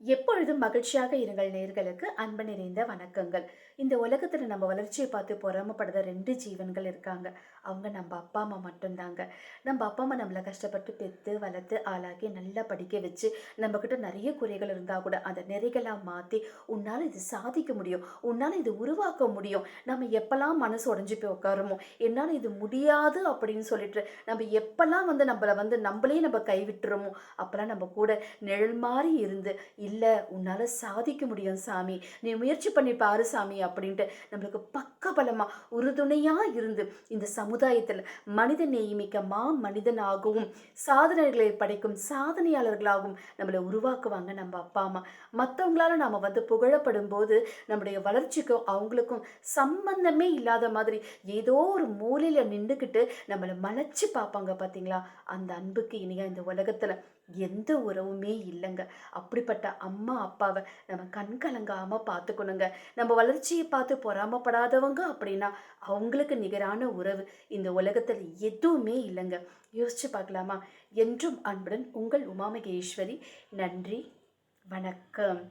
எப்பொழுதும் மகிழ்ச்சியாக இருங்கள் நேர்களுக்கு அன்பு நிறைந்த வணக்கங்கள். இந்த உலகத்தில் நம்ம வளர்ச்சியை பார்த்து பொறாமப்படுற ரெண்டு ஜீவன்கள் இருக்காங்க. அவங்க நம்ம அப்பா அம்மா மட்டும்தாங்க. நம்ம அப்பா அம்மா நம்மளை கஷ்டப்பட்டு பெற்று வளர்த்து ஆளாகி நல்லா படிக்க வச்சு நம்மக்கிட்ட நிறைய குறைகள் இருந்தால் கூட அந்த நிறைகளாக மாற்றி உன்னால் இது சாதிக்க முடியும். உன்னால் இது உருவாக்க முடியும். நம்ம எப்போல்லாம் மனசு உடஞ்சி போய் உட்காருமோ என்னால் இது முடியாது அப்படின்னு சொல்லிட்டு நம்ம எப்போல்லாம் வந்து நம்மளை வந்து நம்மளே நம்ம கைவிட்டுறோமோ அப்போல்லாம் நம்ம கூட நிழல் மாதிரி இருந்து இல்லை உன்னால் சாதிக்க முடியும் சாமி. நீ முயற்சி பண்ணி பாரு சாமி அப்படின்ட்டு நம்மளுக்கு பக்கபலமாக உறுதுணையாக இருந்து இந்த சமுதாயத்தில் மனித நேயமிக்க மா மனிதனாகவும் சாதனைகளை படைக்கும் சாதனையாளர்களாகவும் நம்மளை உருவாக்குவாங்க நம்ம அப்பா அம்மா. மற்றவங்களால நாம் வந்து புகழப்படும் போது நம்முடைய வளர்ச்சிக்கும் அவங்களுக்கும் சம்பந்தமே இல்லாத மாதிரி ஏதோ ஒரு மூலையில் நின்றுக்கிட்டு நம்மளை மலைச்சு பார்ப்பாங்க பார்த்தீங்களா அந்த அன்புக்கு இனியாக இந்த உலகத்தில் எந்த உறவுமே இல்லைங்க. அப்படிப்பட்ட அம்மா அப்பாவை நம்ம கண் கலங்காமல் பார்த்துக்கணுங்க. நம்ம வளர்ச்சியை பார்த்து பொறாமப்படாதவங்க அப்படின்னா அவங்களுக்கு நிகரான உறவு இந்த உலகத்தில் எதுவுமே இல்லைங்க. யோசிச்சு பார்க்கலாமா? என்றும் அன்புடன் உங்கள் உமா மகேஸ்வரி நன்றி வணக்கம்.